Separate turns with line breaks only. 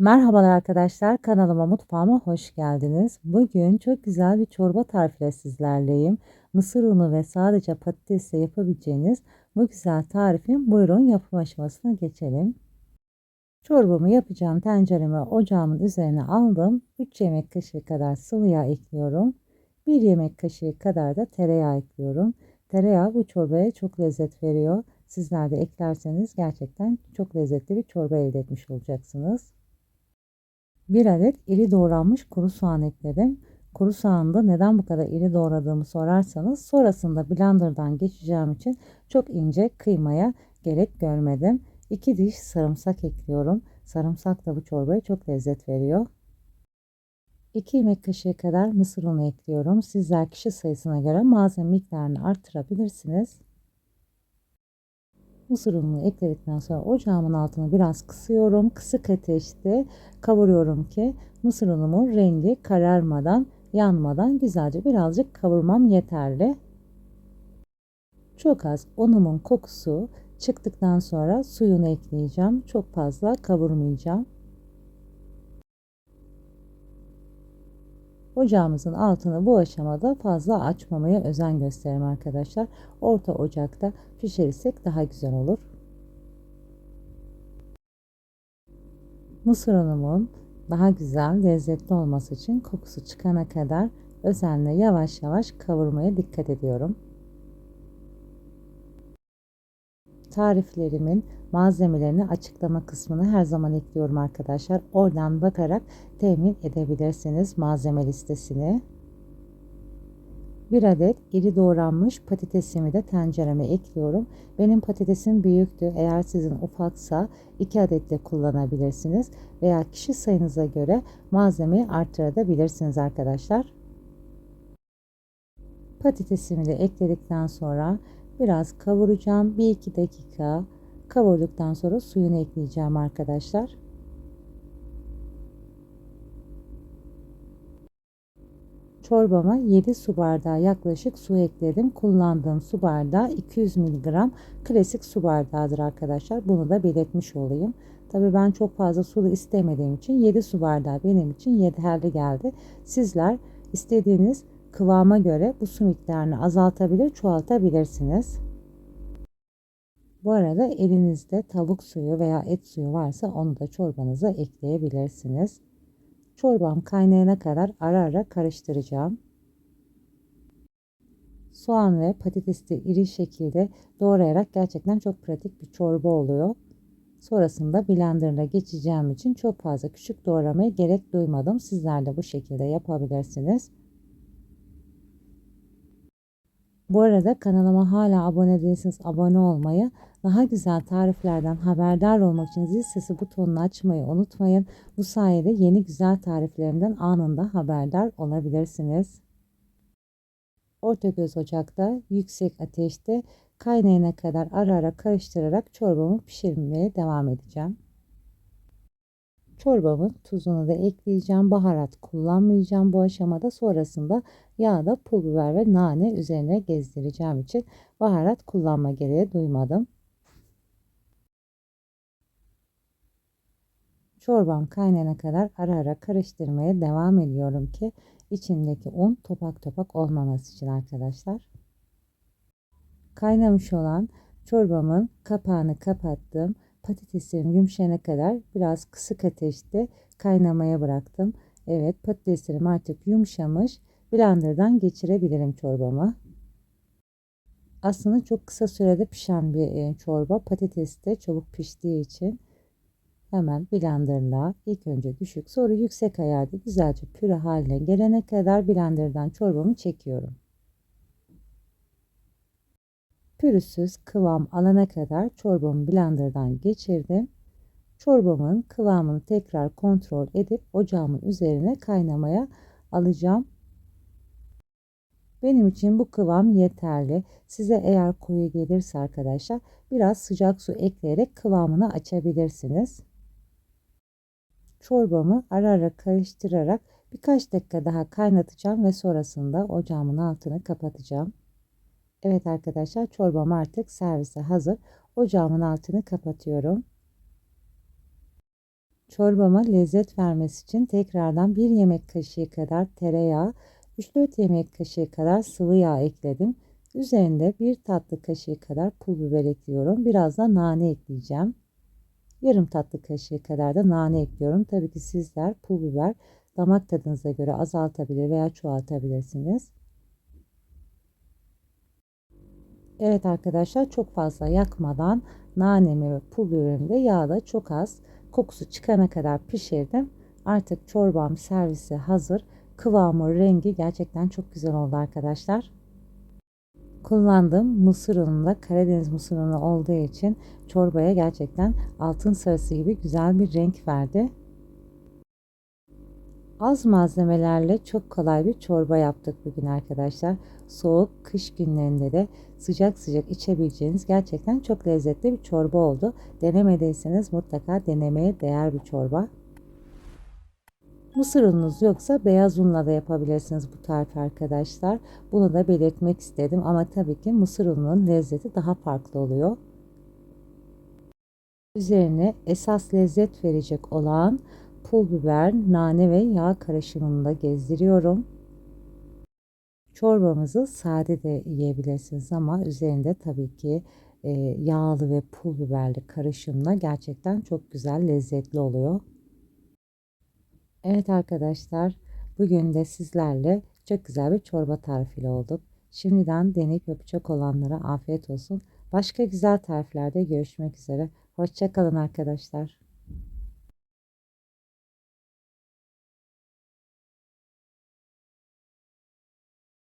Merhabalar arkadaşlar, kanalıma mutfağıma hoş geldiniz. Bugün çok güzel bir çorba tarifiyle sizlerleyim. Mısır unu ve sadece patatesle yapabileceğiniz bu güzel tarifin buyurun yapım aşamasına geçelim. Çorbamı yapacağım tenceremi ocağımın üzerine aldım. 3 yemek kaşığı kadar sıvı yağ ekliyorum. 1 yemek kaşığı kadar da tereyağı ekliyorum. Tereyağı bu çorbaya çok lezzet veriyor. Sizler de eklerseniz gerçekten çok lezzetli bir çorba elde etmiş olacaksınız. 1 adet iri doğranmış kuru soğan ekledim. Kuru soğanı da neden bu kadar iri doğradığımı sorarsanız sonrasında blenderdan geçeceğim için çok ince kıymaya gerek görmedim. 2 diş sarımsak ekliyorum. Sarımsak da bu çorbaya çok lezzet veriyor. 2 yemek kaşığı kadar mısır unu ekliyorum. Sizler kişi sayısına göre malzeme miktarını arttırabilirsiniz. Mısır ununu ekledikten sonra ocağımın altını biraz kısıyorum. Kısık ateşte kavuruyorum ki mısır unumun rengi kararmadan, yanmadan güzelce birazcık kavurmam yeterli. Çok az unumun kokusu çıktıktan sonra suyunu ekleyeceğim. Çok fazla kavurmayacağım. Ocağımızın altını bu aşamada fazla açmamaya özen gösterelim arkadaşlar. Orta ocakta pişirirsek daha güzel olur. Mısır unumun daha güzel lezzetli olması için kokusu çıkana kadar özenle yavaş yavaş kavurmaya dikkat ediyorum. Tariflerimin malzemelerini açıklama kısmına her zaman ekliyorum arkadaşlar. Oradan bakarak temin edebilirsiniz malzeme listesini. Bir adet iri doğranmış patatesimi de tencereme ekliyorum. Benim patatesim büyüktü. Eğer sizin ufaksa 2 adet de kullanabilirsiniz. Veya kişi sayınıza göre malzemeyi artırabilirsiniz arkadaşlar. Patatesimi de ekledikten sonra Biraz kavuracağım. 1-2 dakika kavurduktan sonra suyunu ekleyeceğim arkadaşlar. Çorbama 7 su bardağı yaklaşık su ekledim. Kullandığım su bardağı 200 mg klasik su bardağıdır arkadaşlar. Bunu da belirtmiş olayım. Tabii ben çok fazla sulu istemediğim için 7 su bardağı benim için yeterli geldi. Sizler istediğiniz kıvama göre bu su miktarını azaltabilir, çoğaltabilirsiniz. Bu arada elinizde tavuk suyu veya et suyu varsa onu da çorbanıza ekleyebilirsiniz. Çorbam kaynayana kadar ara ara karıştıracağım. Soğan ve patatesi iri şekilde doğrayarak gerçekten çok pratik bir çorba oluyor. Sonrasında blenderla geçeceğim için çok fazla küçük doğramaya gerek duymadım. Sizler de bu şekilde yapabilirsiniz. Bu arada kanalıma hala abone değilseniz abone olmayı, daha güzel tariflerden haberdar olmak için zil sesi butonunu açmayı unutmayın. Bu sayede yeni güzel tariflerimden anında haberdar olabilirsiniz. Orta göz ocakta yüksek ateşte kaynayana kadar ara ara karıştırarak çorbamı pişirmeye devam edeceğim. Çorbamın tuzunu da ekleyeceğim. Baharat kullanmayacağım bu aşamada. Sonrasında yağda pul biber ve nane üzerine gezdireceğim için baharat kullanma gereği duymadım. Çorbam kaynana kadar ara ara karıştırmaya devam ediyorum ki içindeki un topak topak olmaması için arkadaşlar. Kaynamış olan çorbamın kapağını kapattım patateslerim yumuşayana kadar biraz kısık ateşte kaynamaya bıraktım. Evet patateslerim artık yumuşamış. Blenderdan geçirebilirim çorbama. Aslında çok kısa sürede pişen bir e, çorba. Patates de çabuk piştiği için hemen blenderla ilk önce düşük sonra yüksek ayarda güzelce püre haline gelene kadar blenderdan çorbamı çekiyorum pürüzsüz kıvam alana kadar çorbamı blenderdan geçirdim. Çorbamın kıvamını tekrar kontrol edip ocağımın üzerine kaynamaya alacağım. Benim için bu kıvam yeterli. Size eğer koyu gelirse arkadaşlar biraz sıcak su ekleyerek kıvamını açabilirsiniz. Çorbamı ara ara karıştırarak birkaç dakika daha kaynatacağım ve sonrasında ocağımın altını kapatacağım. Evet arkadaşlar çorbam artık servise hazır. Ocağımın altını kapatıyorum. Çorbama lezzet vermesi için tekrardan 1 yemek kaşığı kadar tereyağı, 3-4 yemek kaşığı kadar sıvı yağ ekledim. Üzerinde 1 tatlı kaşığı kadar pul biber ekliyorum. Biraz da nane ekleyeceğim. Yarım tatlı kaşığı kadar da nane ekliyorum. Tabii ki sizler pul biber damak tadınıza göre azaltabilir veya çoğaltabilirsiniz. Evet arkadaşlar çok fazla yakmadan nanemi ve pul biberimi de yağda çok az kokusu çıkana kadar pişirdim. Artık çorbam servise hazır. Kıvamı, rengi gerçekten çok güzel oldu arkadaşlar. Kullandığım mısır unu da Karadeniz mısır unu olduğu için çorbaya gerçekten altın sarısı gibi güzel bir renk verdi. Az malzemelerle çok kolay bir çorba yaptık bugün arkadaşlar. Soğuk kış günlerinde de sıcak sıcak içebileceğiniz gerçekten çok lezzetli bir çorba oldu. Denemediyseniz mutlaka denemeye değer bir çorba. Mısır ununuz yoksa beyaz unla da yapabilirsiniz bu tarifi arkadaşlar. Bunu da belirtmek istedim ama tabii ki mısır ununun lezzeti daha farklı oluyor. Üzerine esas lezzet verecek olan pul biber, nane ve yağ karışımını da gezdiriyorum. Çorbamızı sade de yiyebilirsiniz ama üzerinde tabii ki e, yağlı ve pul biberli karışımla gerçekten çok güzel lezzetli oluyor. Evet arkadaşlar bugün de sizlerle çok güzel bir çorba tarifiyle olduk. Şimdiden deneyip yapacak olanlara afiyet olsun. Başka güzel tariflerde görüşmek üzere. Hoşçakalın arkadaşlar.